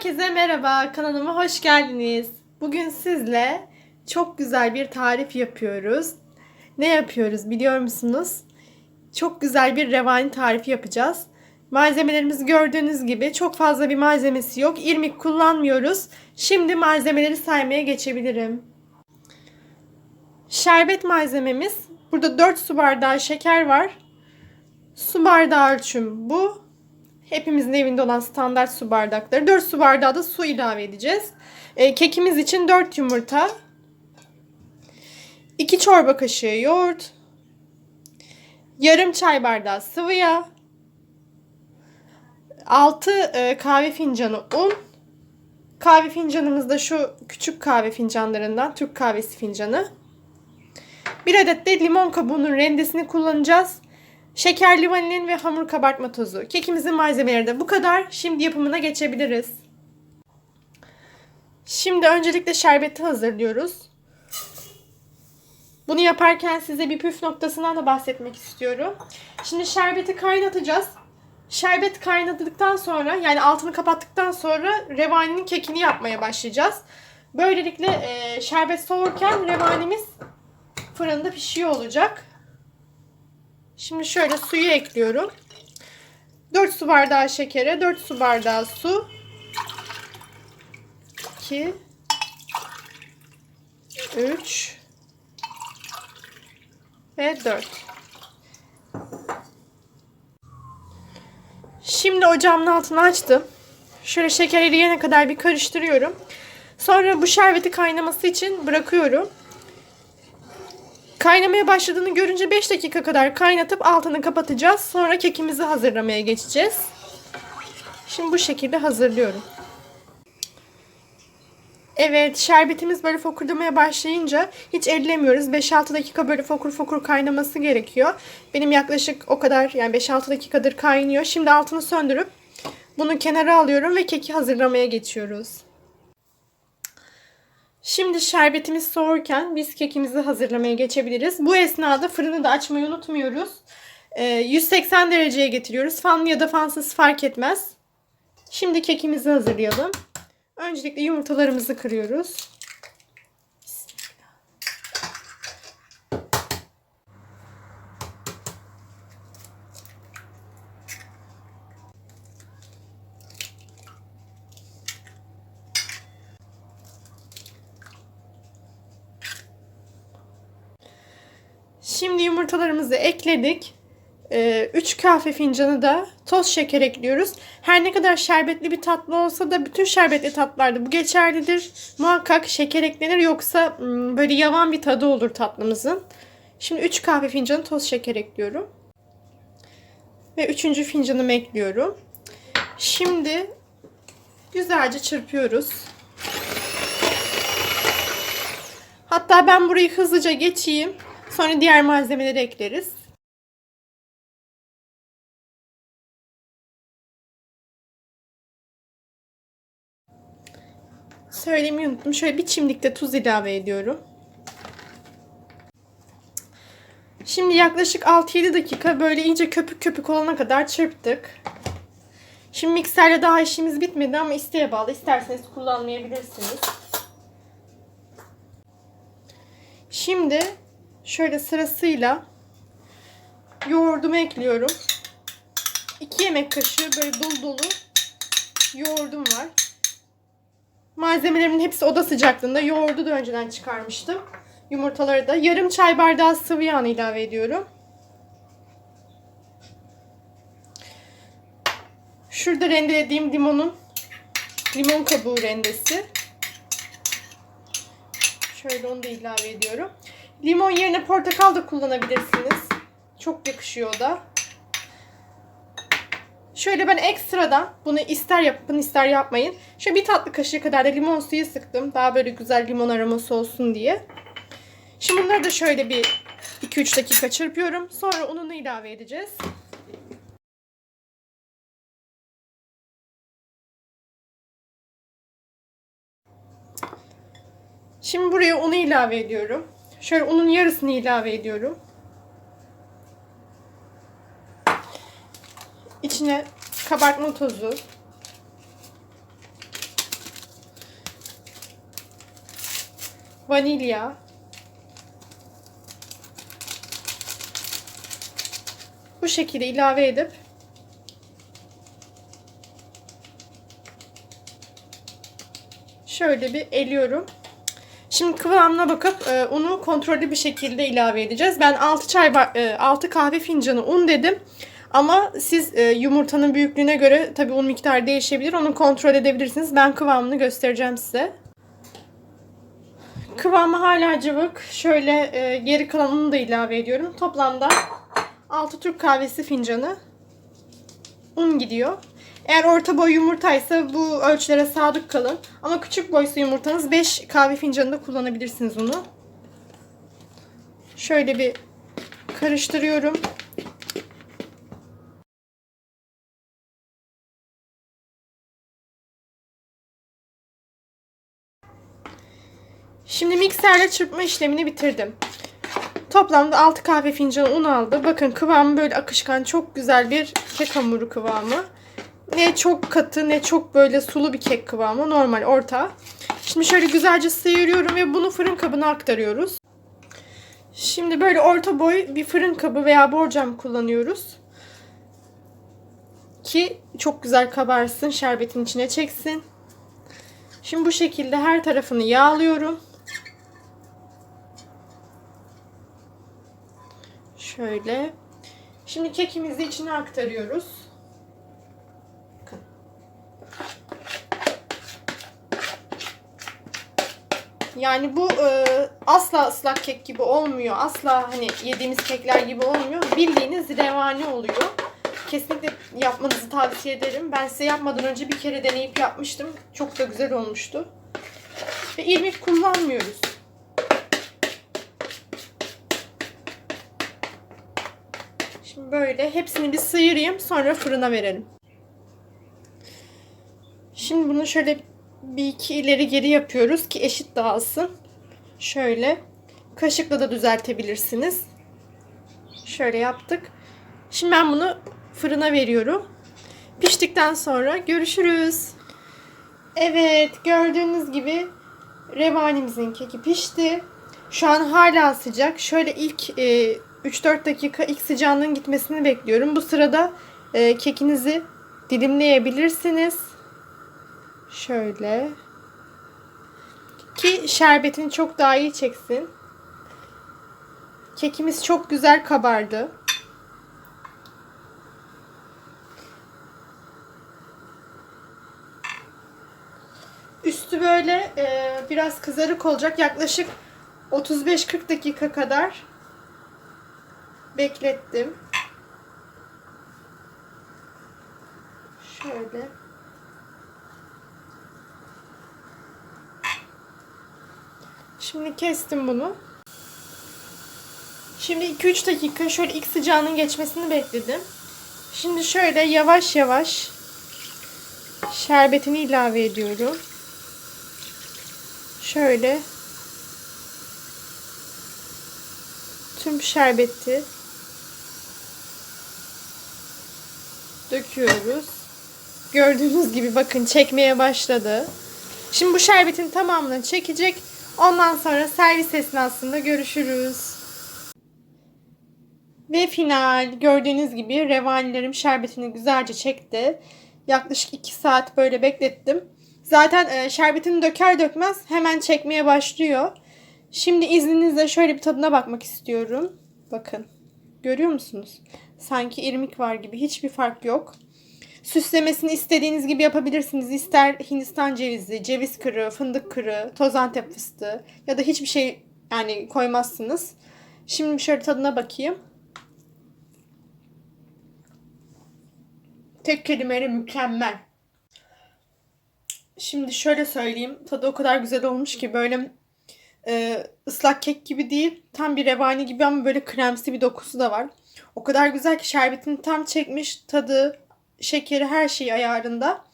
Herkese merhaba, kanalıma hoş geldiniz. Bugün sizle çok güzel bir tarif yapıyoruz. Ne yapıyoruz biliyor musunuz? Çok güzel bir revani tarifi yapacağız. Malzemelerimizi gördüğünüz gibi çok fazla bir malzemesi yok. İrmik kullanmıyoruz. Şimdi malzemeleri saymaya geçebilirim. Şerbet malzememiz. Burada 4 su bardağı şeker var. Su bardağı ölçüm bu. Hepimizin evinde olan standart su bardakları. 4 su bardağı da su ilave edeceğiz. E, kekimiz için 4 yumurta. 2 çorba kaşığı yoğurt. Yarım çay bardağı sıvı yağ. 6 e, kahve fincanı un. Kahve fincanımız da şu küçük kahve fincanlarından. Türk kahvesi fincanı. Bir adet de limon kabuğunun rendesini kullanacağız. Şekerli vanilin ve hamur kabartma tozu. Kekimizin malzemeleri de bu kadar. Şimdi yapımına geçebiliriz. Şimdi öncelikle şerbeti hazırlıyoruz. Bunu yaparken size bir püf noktasından da bahsetmek istiyorum. Şimdi şerbeti kaynatacağız. Şerbet kaynadıktan sonra yani altını kapattıktan sonra revaninin kekini yapmaya başlayacağız. Böylelikle e, şerbet soğurken revanimiz fırında pişiyor olacak. Şimdi şöyle suyu ekliyorum. 4 su bardağı şekere 4 su bardağı su. 2 3 ve 4. Şimdi ocağımın altını açtım. Şöyle şeker eriyene kadar bir karıştırıyorum. Sonra bu şerbeti kaynaması için bırakıyorum. Kaynamaya başladığını görünce 5 dakika kadar kaynatıp altını kapatacağız. Sonra kekimizi hazırlamaya geçeceğiz. Şimdi bu şekilde hazırlıyorum. Evet şerbetimiz böyle fokurdamaya başlayınca hiç ellemiyoruz. 5-6 dakika böyle fokur fokur kaynaması gerekiyor. Benim yaklaşık o kadar yani 5-6 dakikadır kaynıyor. Şimdi altını söndürüp bunu kenara alıyorum ve keki hazırlamaya geçiyoruz. Şimdi şerbetimiz soğurken biz kekimizi hazırlamaya geçebiliriz. Bu esnada fırını da açmayı unutmuyoruz. Ee, 180 dereceye getiriyoruz. Fanlı ya da fansız fark etmez. Şimdi kekimizi hazırlayalım. Öncelikle yumurtalarımızı kırıyoruz. Şimdi yumurtalarımızı ekledik. 3 kahve fincanı da toz şeker ekliyoruz. Her ne kadar şerbetli bir tatlı olsa da bütün şerbetli tatlılarda bu geçerlidir. Muhakkak şeker eklenir yoksa böyle yavan bir tadı olur tatlımızın. Şimdi 3 kahve fincanı toz şeker ekliyorum. Ve 3. fincanımı ekliyorum. Şimdi güzelce çırpıyoruz. Hatta ben burayı hızlıca geçeyim. Sonra diğer malzemeleri ekleriz. Söylemeyi unuttum. Şöyle bir çimdikte tuz ilave ediyorum. Şimdi yaklaşık 6-7 dakika böyle iyice köpük köpük olana kadar çırptık. Şimdi mikserle daha işimiz bitmedi ama isteğe bağlı. İsterseniz kullanmayabilirsiniz. Şimdi şöyle sırasıyla yoğurdumu ekliyorum. 2 yemek kaşığı böyle dolu dolu yoğurdum var. Malzemelerimin hepsi oda sıcaklığında. Yoğurdu da önceden çıkarmıştım. Yumurtaları da. Yarım çay bardağı sıvı yağ ilave ediyorum. Şurada rendelediğim limonun limon kabuğu rendesi. Şöyle onu da ilave ediyorum. Limon yerine portakal da kullanabilirsiniz. Çok yakışıyor da. Şöyle ben ekstradan bunu ister yapın ister yapmayın. Şöyle bir tatlı kaşığı kadar da limon suyu sıktım. Daha böyle güzel limon aroması olsun diye. Şimdi bunları da şöyle bir 2-3 dakika çırpıyorum. Sonra ununu ilave edeceğiz. Şimdi buraya unu ilave ediyorum. Şöyle unun yarısını ilave ediyorum. İçine kabartma tozu, vanilya, bu şekilde ilave edip şöyle bir eliyorum. Şimdi kıvamına bakıp e, unu kontrollü bir şekilde ilave edeceğiz. Ben 6 çay e, 6 kahve fincanı un dedim. Ama siz e, yumurtanın büyüklüğüne göre tabii un miktarı değişebilir. Onu kontrol edebilirsiniz. Ben kıvamını göstereceğim size. Kıvamı hala cıvık. Şöyle e, geri kalan unu da ilave ediyorum. Toplamda 6 Türk kahvesi fincanı un gidiyor. Eğer orta boy yumurtaysa bu ölçülere sadık kalın. Ama küçük boysa yumurtanız 5 kahve fincanında kullanabilirsiniz unu. Şöyle bir karıştırıyorum. Şimdi mikserle çırpma işlemini bitirdim. Toplamda 6 kahve fincanı un aldı. Bakın kıvamı böyle akışkan çok güzel bir kek hamuru kıvamı. Ne çok katı ne çok böyle sulu bir kek kıvamı. Normal orta. Şimdi şöyle güzelce sıyırıyorum ve bunu fırın kabına aktarıyoruz. Şimdi böyle orta boy bir fırın kabı veya borcam kullanıyoruz. Ki çok güzel kabarsın, şerbetin içine çeksin. Şimdi bu şekilde her tarafını yağlıyorum. Şöyle. Şimdi kekimizi içine aktarıyoruz. Yani bu e, asla ıslak kek gibi olmuyor. Asla hani yediğimiz kekler gibi olmuyor. Bildiğiniz revani oluyor. Kesinlikle yapmanızı tavsiye ederim. Ben size yapmadan önce bir kere deneyip yapmıştım. Çok da güzel olmuştu. Ve irmik kullanmıyoruz. Şimdi böyle hepsini bir sıyırayım sonra fırına verelim. Şimdi bunu şöyle bir iki ileri geri yapıyoruz ki eşit dağılsın. Şöyle kaşıkla da düzeltebilirsiniz. Şöyle yaptık. Şimdi ben bunu fırına veriyorum. Piştikten sonra görüşürüz. Evet gördüğünüz gibi revanimizin keki pişti. Şu an hala sıcak. Şöyle ilk e, 3-4 dakika ilk sıcağının gitmesini bekliyorum. Bu sırada e, kekinizi dilimleyebilirsiniz. Şöyle. Ki şerbetini çok daha iyi çeksin. Kekimiz çok güzel kabardı. Üstü böyle e, biraz kızarık olacak. Yaklaşık 35-40 dakika kadar beklettim. Şöyle. Şimdi kestim bunu. Şimdi 2-3 dakika şöyle ilk sıcağının geçmesini bekledim. Şimdi şöyle yavaş yavaş şerbetini ilave ediyorum. Şöyle tüm şerbeti döküyoruz. Gördüğünüz gibi bakın çekmeye başladı. Şimdi bu şerbetin tamamını çekecek. Ondan sonra servis esnasında görüşürüz. Ve final gördüğünüz gibi revanilerim şerbetini güzelce çekti. Yaklaşık 2 saat böyle beklettim. Zaten e, şerbetini döker dökmez hemen çekmeye başlıyor. Şimdi izninizle şöyle bir tadına bakmak istiyorum. Bakın. Görüyor musunuz? Sanki irmik var gibi. Hiçbir fark yok. Süslemesini istediğiniz gibi yapabilirsiniz. İster Hindistan cevizi, ceviz kırığı, fındık kırığı, toz antep fıstığı ya da hiçbir şey yani koymazsınız. Şimdi şöyle tadına bakayım. Tek kelimeyle mükemmel. Şimdi şöyle söyleyeyim. Tadı o kadar güzel olmuş ki böyle e, ıslak kek gibi değil. Tam bir revani gibi ama böyle kremsi bir dokusu da var. O kadar güzel ki şerbetini tam çekmiş. Tadı, şekeri her şey ayarında.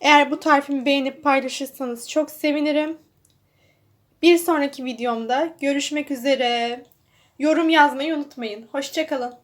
Eğer bu tarifimi beğenip paylaşırsanız çok sevinirim. Bir sonraki videomda görüşmek üzere. Yorum yazmayı unutmayın. Hoşçakalın.